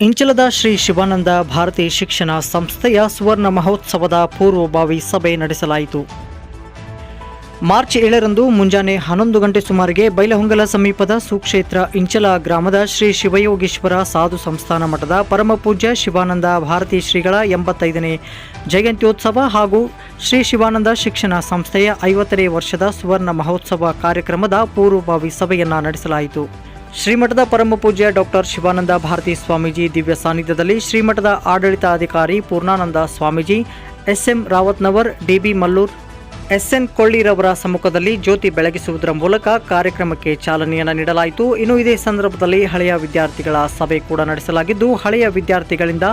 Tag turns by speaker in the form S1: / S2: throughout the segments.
S1: ಇಂಚಲದ ಶ್ರೀ ಶಿವಾನಂದ ಭಾರತಿ ಶಿಕ್ಷಣ ಸಂಸ್ಥೆಯ ಸುವರ್ಣ ಮಹೋತ್ಸವದ ಪೂರ್ವಭಾವಿ ಸಭೆ ನಡೆಸಲಾಯಿತು. ಮಾರ್ಚ್ ಏಳರಂದು ಮುಂಜಾನೆ ಹನ್ನೊಂದು ಗಂಟೆ ಸುಮಾರಿಗೆ ಬೈಲಹೊಂಗಲ ಸಮೀಪದ ಸುಕ್ಷೇತ್ರ ಇಂಚಲ ಗ್ರಾಮದ ಶ್ರೀ ಶಿವಯೋಗೇಶ್ವರ ಸಾಧು ಸಂಸ್ಥಾನ ಮಠದ ಪರಮಪೂಜ್ಯ ಶಿವಾನಂದ ಭಾರತಿ ಶ್ರೀಗಳ ಎಂಬತ್ತೈದನೇ ಜಯಂತ್ಯೋತ್ಸವ ಹಾಗೂ ಶ್ರೀ ಶಿವಾನಂದ ಶಿಕ್ಷಣ ಸಂಸ್ಥೆಯ ಐವತ್ತನೇ ವರ್ಷದ ಸುವರ್ಣ ಮಹೋತ್ಸವ ಕಾರ್ಯಕ್ರಮದ ಪೂರ್ವಭಾವಿ ಸಭೆಯನ್ನು ನಡೆಸಲಾಯಿತು. ಶ್ರೀಮಠದ ಪರಮಪೂಜ್ಯ ಡಾಕ್ಟರ್ ಶಿವಾನಂದ ಭಾರತಿ ಸ್ವಾಮೀಜಿ ದಿವ್ಯ ಸಾನ್ನಿಧ್ಯದಲ್ಲಿ ಶ್ರೀಮಠದ ಆಡಳಿತಾಧಿಕಾರಿ Purnananda Swamiji, S M ರಾವತ್ನವರ್, D B Mallur, S N ಕೊಳ್ಳಿರವರ ಸಮ್ಮುಖದಲ್ಲಿ ಜ್ಯೋತಿ ಬೆಳಗಿಸುವುದರ ಮೂಲಕ ಕಾರ್ಯಕ್ರಮಕ್ಕೆ ಚಾಲನೆಯನ್ನು ನೀಡಲಾಯಿತು. ಇನ್ನು ಇದೇ ಸಂದರ್ಭದಲ್ಲಿ ಹಳೆಯ ವಿದ್ಯಾರ್ಥಿಗಳ ಸಭೆ ಕೂಡ ನಡೆಸಲಾಗಿದ್ದು, ಹಳೆಯ ವಿದ್ಯಾರ್ಥಿಗಳಿಂದ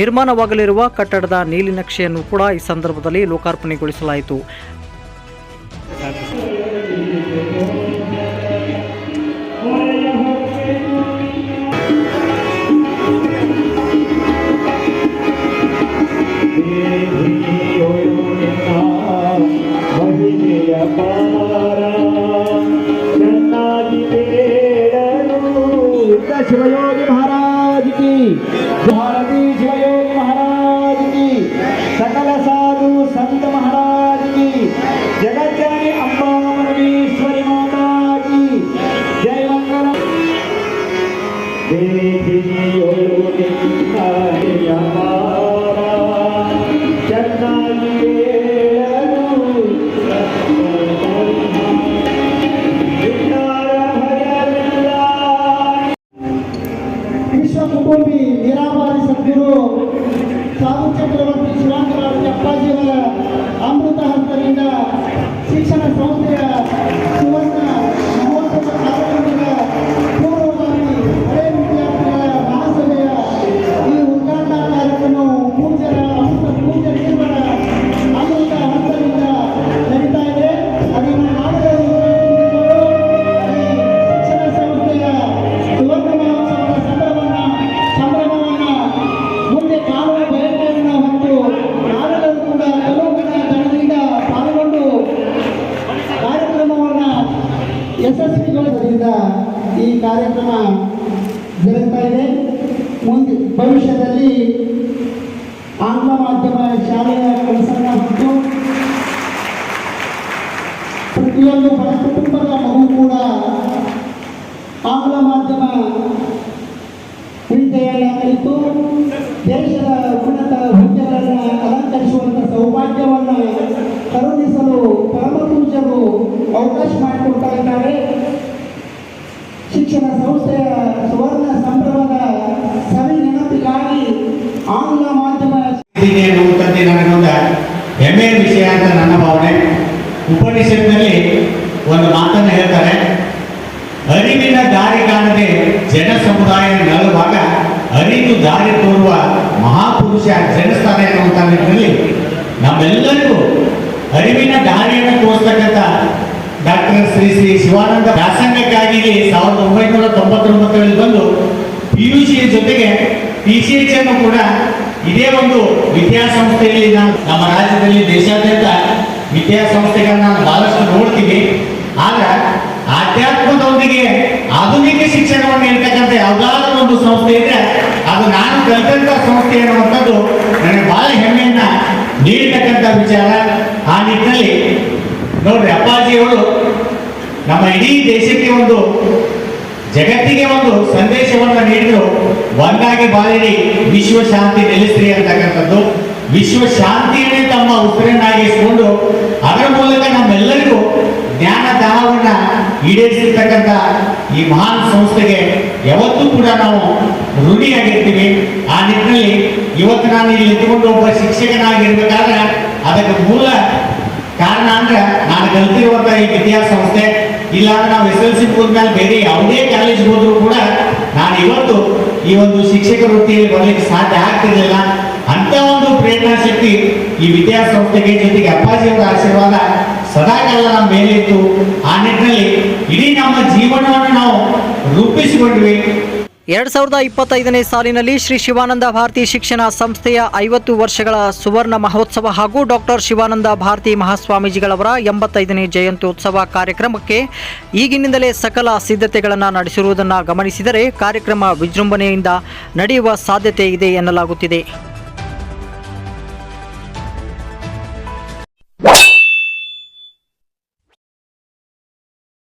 S1: ನಿರ್ಮಾಣವಾಗಲಿರುವ ಕಟ್ಟಡದ ನೀಲಿನಕ್ಷೆಯನ್ನು ಕೂಡ ಈ ಸಂದರ್ಭದಲ್ಲಿ ಲೋಕಾರ್ಪಣೆಗೊಳಿಸಲಾಯಿತು.
S2: శివయోగి మహారాజ్కి భారతి శివయోగి మహారాజ్కి సకల సాధు సంత మహారాజ్కి జగజ్జనని అమ్మా మనమేశ్వరి ಯಶಸ್ವಿಗೊಳಿಸೋದ್ರಿಂದ ಈ ಕಾರ್ಯಕ್ರಮ ಜರುಗ್ತಾ ಇದೆ. ಮುಂದೆ ಭವಿಷ್ಯದಲ್ಲಿ ಆಂಗ್ಲ ಮಾಧ್ಯಮ ಶಾಲೆಯ ಕೆಲಸವನ್ನು ಹೊತ್ತು ಪ್ರತಿಯೊಂದು ಕುಟುಂಬದ ಮಗು ಕೂಡ ಆಂಗ್ಲ ಮಾಧ್ಯಮ ವಿದ್ಯೆಯನ್ನು ಕಲಿತು ದೇಶದ ಅವಕಾಶ ಮಾಡಿಕೊಡ್ತಾ ಇದ್ದಾರೆ. ಶಿಕ್ಷಣ ಸಂಸ್ಥೆಯ ಸುವರ್ಣ ಸಂಭ್ರಮದ ಸರಿ ನೆನಪಿಗಾಗಿ ಆಂಗ್ಲ ಮಾಧ್ಯಮ
S3: ಹೆಮ್ಮೆಯ ವಿಷಯ ಅಂತ ನನ್ನ ಭಾವನೆ. ಉಪನಿಷತ್ನಲ್ಲಿ ಒಂದು ಮಾತನ್ನು ಹೇಳ್ತಾರೆ, ಅರಿವಿನ ದಾರಿ ಕಾಣದೆ ಜನ ಸಮುದಾಯ ನಲುವಾಗ ಅರಿತು ದಾರಿ ತೋರುವ ಮಹಾಪುರುಷ ಜನಿಸ್ತಾನೆ ಅನ್ನುವಂಥ ನಿಟ್ಟಿನಲ್ಲಿ ನಮ್ಮೆಲ್ಲರಿಗೂ ಅರಿವಿನ ದಾರಿಯನ್ನು ತೋರಿಸ್ತಕ್ಕಂಥ ಡಾಕ್ಟರ್ ಶ್ರೀ ಶ್ರೀ ಶಿವಾನಂದ ವ್ಯಾಸಂಗಕ್ಕಾಗಿ ಸಾವಿರದ ಒಂಬೈನೂರ ತೊಂಬತ್ತೊಂಬತ್ತರಲ್ಲಿ ಬಂದು ಪಿ ಯು ಸಿಯ ಜೊತೆಗೆ ಪಿ ಸಿ ಎಚ್ ಅನ್ನು ಕೂಡ ಇದೇ ಒಂದು ವಿದ್ಯಾಸಂಸ್ಥೆಯಲ್ಲಿ ನಾನು ನಮ್ಮ ರಾಜ್ಯದಲ್ಲಿ ದೇಶಾದ್ಯಂತ ವಿದ್ಯಾಸಂಸ್ಥೆಗಳನ್ನ ನಾನು ಬಹಳಷ್ಟು ನೋಡ್ತೀವಿ ಆದ್ರೆ ಆಧ್ಯಾತ್ಮದೊಂದಿಗೆ ಆಧುನಿಕ ಶಿಕ್ಷಣವನ್ನು ನೀಡ್ತಕ್ಕಂಥ ಯಾವುದಾದ್ರೂ ಒಂದು ಸಂಸ್ಥೆ ಇದೆ ಅದು ನಾನು ಕಲಿತಂತ ಸಂಸ್ಥೆ ಅನ್ನುವಂಥದ್ದು ನನಗೆ ಬಹಳ ಹೆಮ್ಮೆಯನ್ನ ನೀಡತಕ್ಕಂತ ವಿಚಾರ ಆ ನಿಟ್ಟಿನಲ್ಲಿ. ನೋಡ್ರಿ ಅಪ್ಪಾಜಿಯವರು ನಮ್ಮ ಇಡೀ ದೇಶಕ್ಕೆ ಒಂದು ಜಗತ್ತಿಗೆ ಒಂದು ಸಂದೇಶವನ್ನು ನೀಡಿದ್ರು. ಒಂದಾಗಿ ಬಾಳಿರಿ, ವಿಶ್ವ ಶಾಂತಿ ನೆಲೆಸ್ರಿ ಅಂತಕ್ಕಂಥದ್ದು. ವಿಶ್ವ ಶಾಂತಿಯನ್ನೇ ತಮ್ಮ ಉಸಿರನ್ನಾಗಿಸಿಕೊಂಡು ಅದರ ಮೂಲಕ ನಮ್ಮೆಲ್ಲರಿಗೂ ಜ್ಞಾನ ದಾಹವನ್ನ ಈಡೇರಿಸಿರ್ತಕ್ಕಂಥ ಈ ಮಹಾನ್ ಸಂಸ್ಥೆಗೆ ಯಾವತ್ತೂ ಕೂಡ ನಾವು ಋಣಿಯಾಗಿರ್ತೀವಿ. ಆ ನಿಟ್ಟಿನಲ್ಲಿ ಇವತ್ತು ನಾನು ಇಲ್ಲಿ ನಿಂತುಕೊಂಡು ಒಬ್ಬ ಶಿಕ್ಷಕನಾಗಿರ್ಬೇಕಾದ್ರೆ ಅದಕ್ಕೆ ಮೂಲ ಕಾರಣ ಅಂದ್ರೆ ಕಲ್ತಿರುವಂತ ಈ ಸಂಸ್ಥೆ ಇಲ್ಲ ನಾವು ಎಸ್ ಎಲ್ ಸಿ ಮೇಲೆ ಬೇರೆ ಯಾವುದೇ ಕಾಲೇಜ್ ಹೋದ್ರು ಕೂಡ ನಾನು ಇವತ್ತು ಈ ಒಂದು ಶಿಕ್ಷಕ ವೃತ್ತಿಯಲ್ಲಿ ಬರಲಿಕ್ಕೆ ಸಾಧ್ಯ ಆಗ್ತಿರ್ಲಿಲ್ಲ. ಅಂತ ಒಂದು ಪ್ರೇರಣಾ ಶಕ್ತಿ ಈ ವಿದ್ಯಾಸಂಸ್ಥೆಗೆ ಜೊತೆಗೆ ಅಪ್ಪಾಜಿಯವರ ಆಶೀರ್ವಾದ ಸದಾಕಾಲ ನಮ್ಮ ಮೇಲಿತ್ತು. ಆ ನಿಟ್ಟಿನಲ್ಲಿ ಇಡೀ ನಮ್ಮ ಜೀವನವನ್ನು ನಾವು ರೂಪಿಸಿಕೊಂಡ್ವಿ.
S1: ಎರಡು ಸಾವಿರದ ಇಪ್ಪತ್ತೈದನೇ ಸಾಲಿನಲ್ಲಿ ಶ್ರೀ ಶಿವಾನಂದ ಭಾರತಿ ಶಿಕ್ಷಣ ಸಂಸ್ಥೆಯ ಐವತ್ತು ವರ್ಷಗಳ ಸುವರ್ಣ ಮಹೋತ್ಸವ ಹಾಗೂ ಡಾಕ್ಟರ್ ಶಿವಾನಂದ ಭಾರತಿ ಮಹಾಸ್ವಾಮೀಜಿಗಳವರ ಎಂಬತ್ತೈದನೇ ಉತ್ಸವ ಕಾರ್ಯಕ್ರಮಕ್ಕೆ ಈಗಿನಿಂದಲೇ ಸಕಲ ಸಿದ್ಧತೆಗಳನ್ನು ನಡೆಸಿರುವುದನ್ನು ಗಮನಿಸಿದರೆ ಕಾರ್ಯಕ್ರಮ ವಿಜೃಂಭಣೆಯಿಂದ ನಡೆಯುವ ಸಾಧ್ಯತೆ ಇದೆ ಎನ್ನಲಾಗುತ್ತಿದೆ.